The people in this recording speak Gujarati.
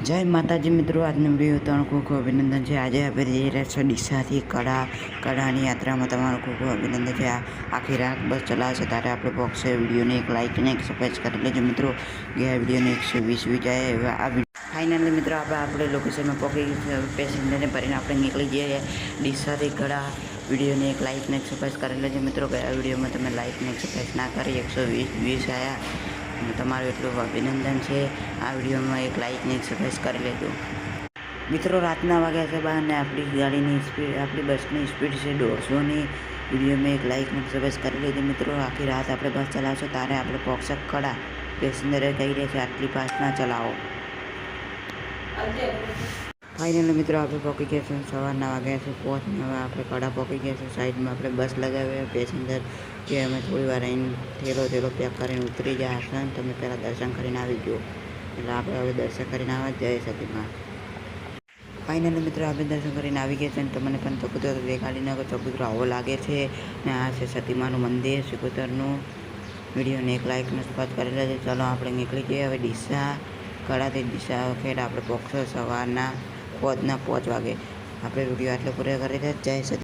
જય માતાજી મિત્રો, આજનો વીડિયો ત્રણ ખૂબ ખૂબ અભિનંદન છે. આજે આપણે જઈ રહ્યા છો ડીસાથી કડા કડાની યાત્રામાં તમારું ખૂબ ખૂબ અભિનંદન છે. આ આખી રાત બસ ચલાવશે, ત્યારે આપણે બોક્સે વિડીયોને એક લાઇક અને એક સબસ્ક્રાઈબ કરી લેજો મિત્રો. ગયા વિડીયોને એકસો વીસ વ્યૂ જાય એવા આ ફાઇનલી મિત્રો આપણે આપણે લોકેશનમાં પહોંચી પેસેન્જરને ભરીને આપણે નીકળી જઈએ. ડીસાથી કડા વિડીયોને એક લાઇક ને એક સબસ્ક્રાઈબ કરી લેજો મિત્રો. ગયા વિડીયોમાં તમે લાઇક ને એક સબસ્ક્રાઈબ ના કરી, એકસો વીસ વીસ આવ્યા તમારું એટલું અભિનંદન છે. આ વિડીયોમાં એક લાઇકને એક કરી લેજો. મિત્રો, રાતના વાગ્યા છે બહાર ને આપણી ગાડીની સ્પીડ આપણી બસની સ્પીડ છે દોઢસોની. વિડીયોમાં એક લાઇક સબસ્ક્રાઈબ કરી લેજો મિત્રો. આખી રાત આપણે બસ ચલાવશો ત્યારે આપણે પોક્ષક કડા પેસેન્જરે કહી રહ્યા છે, આટલી ના ચલાવો. ફાઇનલી મિત્રો, આપણે પહોંચી ગયા છે. સવારના વાગ્યા છે પહોંચને હવે આપણે કડા પહોંચી ગયા છે. સાઈડમાં આપણે બસ લગાવીએ પેસેન્જર કે અમે થોડી વાર આવીને થેલો થેલો પેક કરીને ઉતરી જાય હશે ને, તમે પહેલાં દર્શન કરીને આવી ગયો. એટલે આપણે હવે દર્શન કરીને આવવા જય સતીમાં ફાઇનલી મિત્રો, આપણે દર્શન કરીને આવી ગયા છે અને તમને પણ ચકુતર દેખાડીને ચકુતરો આવો લાગે છે. ને આ છે સતીમાનું મંદિર શ્રીકુતરનું વિડીયોને એક લાઇકનો સ્પર્શ કરી છે ચલો આપણે નીકળી જઈએ હવે ડીસા કળાથી ડીસા ખેડ આપણે પોક્ષો સવારના પોચના પોચ વાગે. આપણે વીડિયો આટલો પૂરો કરી છે જય સતી